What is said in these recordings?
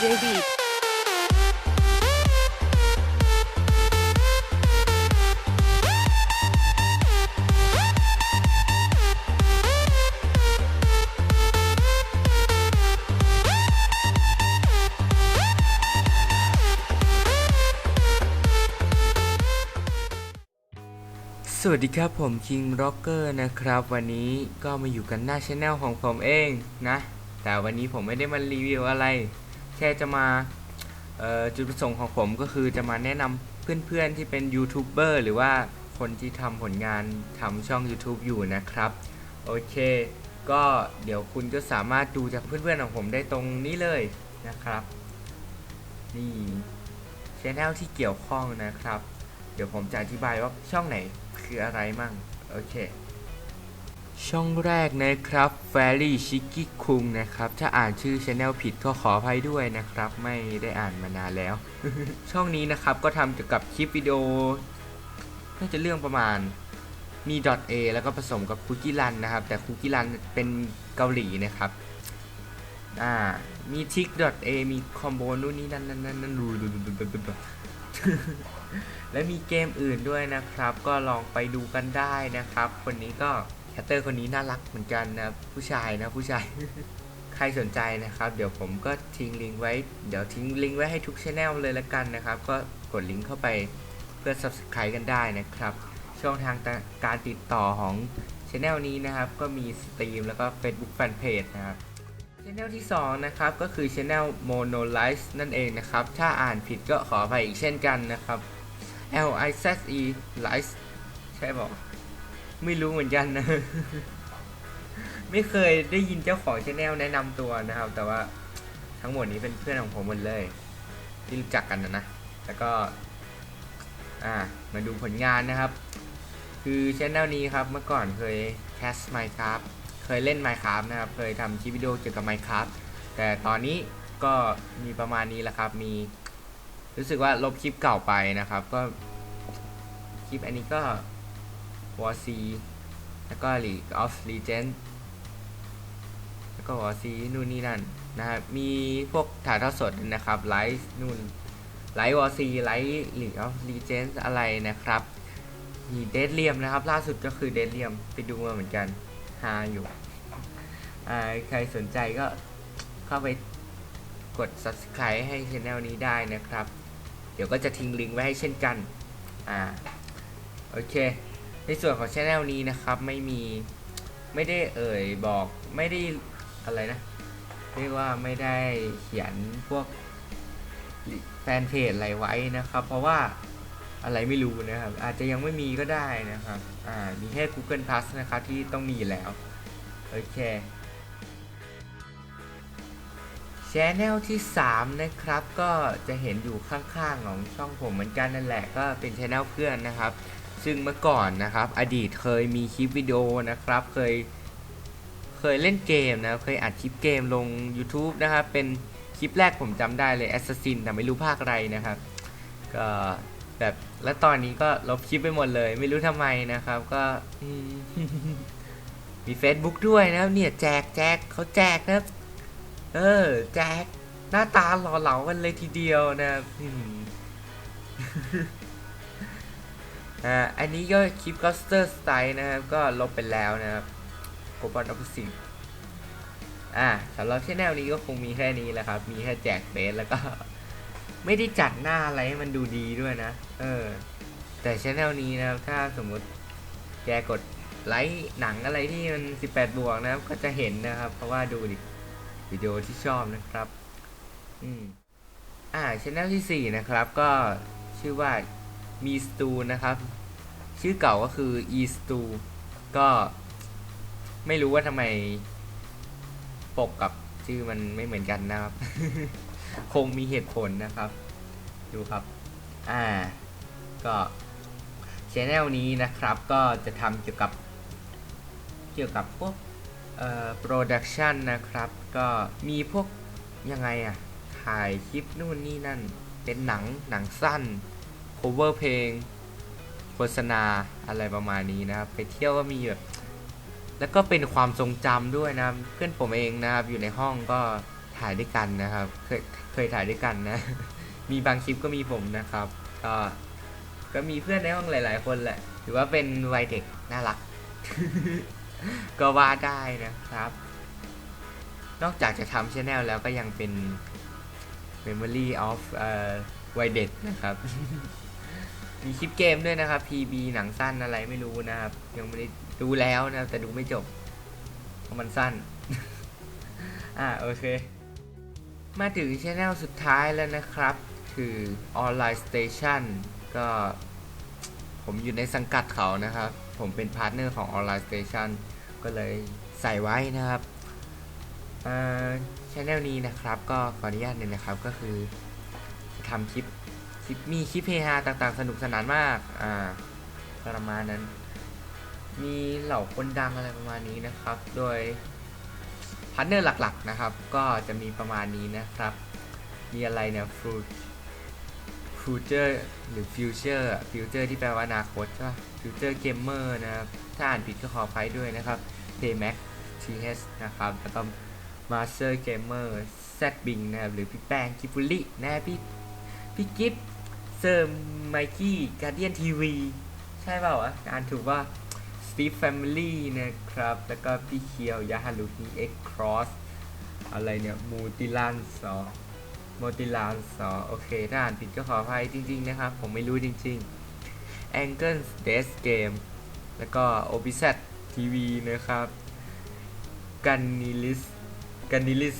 DJ Beat. สวัสดีครับผม King Rocker นะครับ วันนี้ก็มาอยู่กันหน้าช anel ของผมเองนะ แต่วันนี้ผมไม่ได้มารีวิวอะไร แค่จะมาจุดประสงค์ของผมก็คือจะมาแนะนำเพื่อนๆที่เป็นยูทูบเบอร์หรือว่าคนที่ทำผลงานทำช่อง YouTube อยู่นะครับ โอเค ก็เดี๋ยวคุณก็สามารถดูจากเพื่อนๆของผมได้ตรงนี้เลยนะครับ นี่ช anel ที่เกี่ยวข้องนะครับ เดี๋ยวผมจะอธิบายว่าช่องไหนคืออะไรมั่ง โอเค ช่องแรกนะครับ f a i r y Chicky คุงนะครับ ถ้าอ่านชื่อช anel ผิดก็ขออภัยด้วยนะครับ ไม่ได้อ่านมานานแล้ว ช่องนี้นะครับก็ทำเกี่ยวกับคลิปวิดีโอ น่าจะเรื่องประมาณมี .a แล้วก็ผสมกับคุกกี้รันนะครับ แต่คุกกี้รันเป็นเกาหลีนะครับ อ่า มีทิก .a มีคอมโบนู่นนี่นั่นนั่นนั่นนั่นดูดูดูดูดูดูและมีเกมอื่นด้วยนะครับ ก็ลองไปดูกันได้นะครับ คนนี้ก็ แคตเตอร์คนนี้น่ารักเหมือนกันนะผู้ชายนะผู้ชาย ใครสนใจนะครับ เดี๋ยวผมก็ทิ้งลิงก์ไว้ เดี๋ยวทิ้งลิงก์ไว้ให้ทุกช anel เลยละกันนะครับ ก็กดลิงก์เข้าไปเพื่อ subscribe กันได้นะครับ ช่องทางการติดต่อของช anel นี้นะครับ ก็มีสตรีมแล้วก็ Facebook Fanpage นะครับ channel ที่ 2 นะครับ ก็คือ channel Monolize นั่นเองนะครับ ถ้าอ่านผิดก็ขออภัยอีกเช่นกันนะครับ L I Z E Lize ใช่บอก ไม่รู้เหมือนกันนะ ไม่เคยได้ยินเจ้าของ channel แนะนำตัวนะครับ แต่ว่าทั้งหมดนี้เป็นเพื่อนของผมหมดเลย ที่รู้จักกันนะนะ แล้วก็ อ่า มาดูผลงานนะครับ คือช anel นี้ครับ เมื่อก่อนเคย cast Minecraft เคยเล่น Minecraft นะครับ เคยทำคลิปวิดีโอเกี่ยวกับ Minecraft แต่ตอนนี้ก็มีประมาณนี้แหละครับ มี รู้สึกว่าลบคลิปเก่าไปนะครับ ก็คลิปอันนี้ก็ War C แล้วก็ League of Legends แล้วก็ War C นู่นนี่นั่นนะครับ มีพวกถ่ายทอดสดนะครับไลฟ์นู่นไลฟ์ War C ไลฟ์ League of Legends อะไรนะครับ มีเดดเลียมนะครับ ล่าสุดก็คือเดดเลียมไปดูมาเหมือนกันฮาอยู่ใครสนใจก็เข้าไปกด subscribe ให้ช anel นี้ได้นะครับ เดี๋ยวก็จะทิ้งลิงก์ไว้ให้เช่นกัน อ่า โอเค ในส่วนของช anel นี้นะครับไม่มีไม่ได้เอ่ยบอกไม่ได้อะไรนะเรียกว่าไม่ได้เขียนพวกแฟนเพจอะไรไว้นะครับ เพราะว่าอะไรไม่รู้นะครับ อาจจะยังไม่มีก็ได้นะครับอ่ามีแค่ Google Plus นะครับที่ต้องมีแล้วโอเคช anel ที่ 3 นะครับ ก็จะเห็นอยู่ข้างๆของช่องผมเหมือนกันนั่นแหละ ก็เป็นช anel เพื่อนนะครับ ซึ่งเมื่อก่อนนะครับ อดีตเคยมีคลิปวิดีโอนะครับ เคยเคยเล่นเกมนะเคยอัดคลิปเกมลง YouTube นะครับ เป็นคลิปแรกผมจำได้เลย Assassin แต่ไม่รู้ภาคอะไรนะครับ ก็แบบแล้วตอนนี้ก็ลบคลิปไปหมดเลย ไม่รู้ทำไมนะครับ ก็มมี Facebook ด้วยนะครับ เนี่ยแจกแจกเขาแจกนะครับ เออ แจกหน้าตาหล่อเหลากันเลยทีเดียวนะครับ อ่าอันนี้ก็คลิป g o s t e r Style นะครับ ก็ลบไปแล้วนะครับ g o b a n Opposite อ่าสำหรับช anel นี้ก็คงมีแค่นี้แหละครับ มีแค่แจกเฟซแล้วก็ ไม่ได้จัดหน้าอะไรให้มันดูดีด้วยนะ เออ แต่ช anel นี้นะครับ ถ้าสมมุติแกกดไลค์หนังอะไรที่มัน 18 บวกนะครับ ก็จะเห็นนะครับ เพราะว่าดูดิวิดีโอที่ชอบนะครับ อืม อ่าช anel ที่ 4 นะครับ ก็ชื่อว่า มีสตูนะครับ ชื่อเก่าก็คือ e s t o ก็ไม่รู้ว่าทำไมปกกับชื่อมันไม่เหมือนกันนะครับ คงมีเหตุผลนะครับ ดูครับ อ่า ก็ช anel นี้นะครับก็จะทำเกี่ยวกับเกี่ยวกับพวกเอ่อโปรดักชันนะครับ ก็มีพวกยังไงอะถ่ายคลิปนู่นนี่นั่น เป็นหนังหนังสั้น cover เพลงโฆษณาอะไรประมาณนี้นะครับ ไปเที่ยวก็มีแบบแล้วก็เป็นความทรงจำด้วยนะเพื่อนผมเองนะครับ อยู่ในห้องก็ถ่ายด้วยกันนะครับ เคยเคยถ่ายด้วยกันนะ มีบางคลิปก็มีผมนะครับ ก็ก็มีเพื่อนในห้องหลาย ๆ คนแหละถือว่าเป็นวัยเด็กน่ารัก ก็ว่าได้นะครับ นอกจากจะทำชแนลแล้วก็ยังเป็น Memory of อ่อวัยเด็กนะครับ มีคลิปเกมด้วยนะครับ PB หนังสั้นอะไรไม่รู้นะครับ ยังไม่ได้ดูแล้วนะครับแต่ดูไม่จบเพราะมันสั้น อ่าโอเค มาถึงช anel สุดท้ายแล้วนะครับ คือ Online Station ก็ผมอยู่ในสังกัดเขานะครับ ผมเป็นพาร์ทเนอร์ของ Online Station ก็เลยใส่ไว้นะครับอ่อช anel นี้นะครับ ก็ขออนุญาตเลยนะครับก็คือทำคลิป คลิปมีคลิปเฮฮาต่างๆ สนุกสนานมาก อ่า ประมาณนั้น มีเหล่าคนดังอะไรประมาณนี้นะครับ โดยพาร์ทเนอร์หลักๆนะครับ ก็จะมีประมาณนี้นะครับ มีอะไรเนี่ยฟูฟูเจอร์หรือฟิวเจอร์ฟิวเจอร์ที่แปลว่าอนาคตใช่ปะฟิวเจอร์เกมเมอร์นะครับ ถ้าอ่านผิดก็ขออภัยด้วยนะครับ Paymax TH นะครับ แล้วก็ Master Gamer Z Bing นะครับ หรือพี่แป้งกิฟุลินะพี่พี่กิฟ อร์ไมกี้การเดียนทีวีใช่เปล่าวะอ่านถูกว่า Steve Family นะครับ แล้วก็พี่เคียวยาฮารุนีเอ็กครอสอะไรเนี่ยมูติลันสอมูติลันสอโอเค ถ้าอ่านผิดก็ขออภัยจริง ๆ นะครับ ผมไม่รู้จริง ๆ Angle Death Game แล้วก็ o b z TV นะครับกันนิลิสกันนิลิส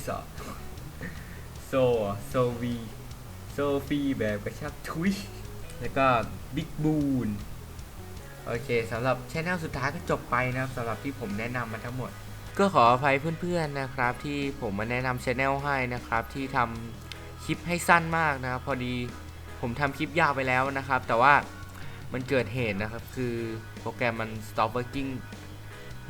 โซโซวี โซฟีแบบกระชับทุย แล้วก็บิ๊กบูนโอเคสำหรับช anel สุดท้ายก็จบไปนะครับสำหรับที่ผมแนะนำมาทั้งหมด ก็ขออภัยเพื่อนๆนะครับ ที่ผมมาแนะนำช anel ให้นะครับ ที่ทำคลิปให้สั้นมากนะครับ พอดีผมทำคลิปยาวไปแล้วนะครับ แต่ว่ามันเกิดเหตุนะครับ คือโปรแกรมมัน stop working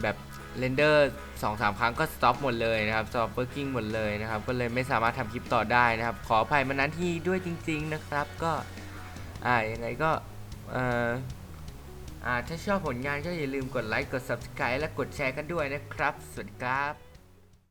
แบบ เรนเดอร์สองสามครั้งก็สต็อปหมดเลยนะครับสต็อปเบอร์กิ้งหมดเลยนะครับ ก็เลยไม่สามารถทำคลิปต่อได้นะครับ ขออภัยมานั้นที่ด้วยจริง ๆนะครับ ก็อ่ายังไงก็เอ่ออ่าถ้าชอบผลงานก็อย่าลืมกดไลค์กด subscribe และกดแชร์กันด้วยนะครับ สวัสดีครับ